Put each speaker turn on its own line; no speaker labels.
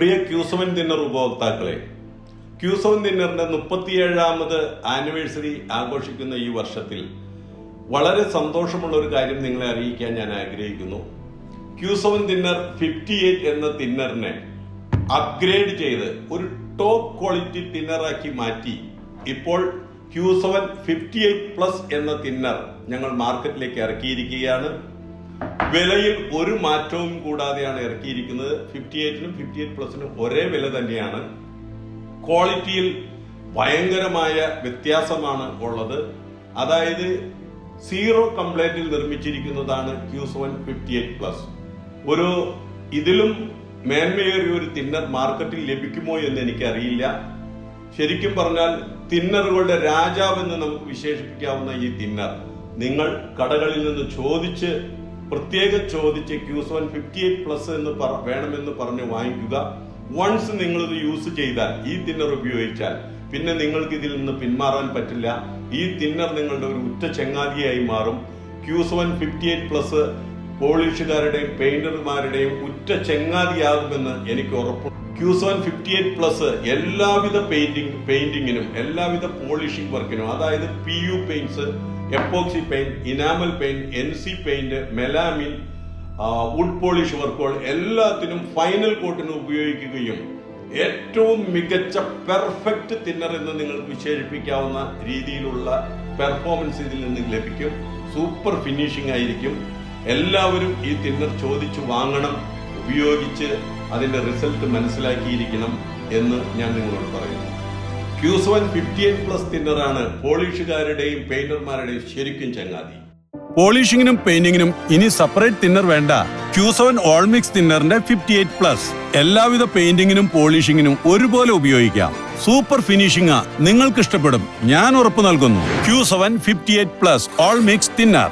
പ്രിയ ക്യൂസവൻ ദിന്നർ ഉപഭോക്താക്കളെ ക്യൂസവൻ ദിന്നറിന്റെ മുപ്പത്തിയേഴാമത് ആനിവേഴ്സറി ആഘോഷിക്കുന്ന ഈ വർഷത്തിൽ വളരെ സന്തോഷമുള്ള ഒരു കാര്യം നിങ്ങളെ അറിയിക്കാൻ ഞാൻ ആഗ്രഹിക്കുന്നു. ക്യൂസവൻ ദിന്നർ ഫിഫ്റ്റി എയ്റ്റ് എന്ന തിന്നറിനെ അപ്ഗ്രേഡ് ചെയ്ത് ഒരു ടോപ്പ് ക്വാളിറ്റി തിന്നറാക്കി മാറ്റി. ഇപ്പോൾ Q seven fifty eight plus എന്ന തിന്നർ ഞങ്ങൾ മാർക്കറ്റിലേക്ക് ഇറക്കിയിരിക്കുകയാണ്. വിലയിൽ ഒരു മാറ്റവും കൂടാതെയാണ് ഇറക്കിയിരിക്കുന്നത്. ഫിഫ്റ്റി എയ്റ്റിനും ഫിഫ്റ്റി എയ്റ്റ് പ്ലസിനും ഒരേ വില തന്നെയാണ്. ക്വാളിറ്റിയിൽ ഭയങ്കരമായ വ്യത്യാസമാണ് ഉള്ളത്. അതായത് സീറോ കംപ്ലൈന്റിൽ നിർമ്മിച്ചിരിക്കുന്നതാണ് Q seven fifty eight plus ഒരു ഇതിലും മേന്മയേറിയ ഒരു തിന്നർ മാർക്കറ്റിൽ ലഭിക്കുമോ എന്ന് എനിക്കറിയില്ല. ശരിക്കും പറഞ്ഞാൽ തിന്നറുകളുടെ രാജാവെന്ന് നമുക്ക് വിശേഷിപ്പിക്കാവുന്ന ഈ തിന്നർ നിങ്ങൾ കടകളിൽ നിന്ന് ചോദിച്ച് പ്രത്യേകം ചോദിച്ച് Q's one fifty eight plus എന്ന് പറ- വേണമെന്ന് പറഞ്ഞ് വാങ്ങിക്കുക. വൺസ് നിങ്ങൾ ഇത് യൂസ് ചെയ്താൽ ഈ തിന്നർ ഉപയോഗിച്ചാൽ പിന്നെ നിങ്ങൾക്ക് ഇതിൽ നിന്ന് പിന്മാറാൻ പറ്റില്ല. ഈ തിന്നർ നിങ്ങളുടെ ഒരു ഉറ്റ ചെങ്ങാതിയായി മാറും. Q's one fifty eight plus പോളിഷുകാരുടെയും പെയിന്റർമാരുടെയും ഉറ്റ ചെങ്ങാതിയാകുമെന്ന് എനിക്ക് ഉറപ്പുണ്ട്. Q's one fifty eight plus എല്ലാവിധ പെയിന്റിംഗ് പെയിന്റിങ്ങിനും എല്ലാവിധ പോളിഷിംഗ് വർക്കിനും അതായത് P U paints epoxy paint enamel paint N C paint melamine wood polish വർക്കുകൾ എല്ലാത്തിനും ഫൈനൽ കോട്ടിന് ഉപയോഗിക്കുകയും ഏറ്റവും മികച്ച പെർഫെക്റ്റ് തിന്നർ എന്ന് നിങ്ങൾക്ക് വിശേഷിപ്പിക്കാവുന്ന രീതിയിലുള്ള പെർഫോമൻസ് ഇതിൽ നിന്ന് ലഭിക്കും. സൂപ്പർ ഫിനിഷിംഗ് ആയിരിക്കും. എല്ലാവരും ഈ തിന്നർ ചോദിച്ചു വാങ്ങണം ഉപയോഗിച്ച് അതിന്റെ റിസൾട്ട് മനസ്സിലാക്കിയിരിക്കണം എന്ന് ഞാൻ നിങ്ങളോട് പറയുന്നു. Q's one fifty eight plus തിന്നറാണ് പോളിഷുകാരുടെയും പെയിന്റർമാരുടെയും ശരിക്കും ചങ്ങാതി.
പോളിഷിങ്ങിനും പെയിന്റിങ്ങിനും ഇനി സെപ്പറേറ്റ് തിന്നർ വേണ്ട. ക്യൂസോൻ ഓൾമിക്സ് തിന്നറിന്റെ ഫിഫ്റ്റി എയ്റ്റ് പ്ലസ് എല്ലാവിധ പെയിന്റിങ്ങിനും പോളിഷിങ്ങിനും ഒരുപോലെ ഉപയോഗിക്കാം. സൂപ്പർ ഫിനിഷിംഗ് നിങ്ങൾക്ക് ഇഷ്ടപ്പെടും ഞാൻ ഉറപ്പു നൽകുന്നു. Q seven fifty eight plus all mix thinner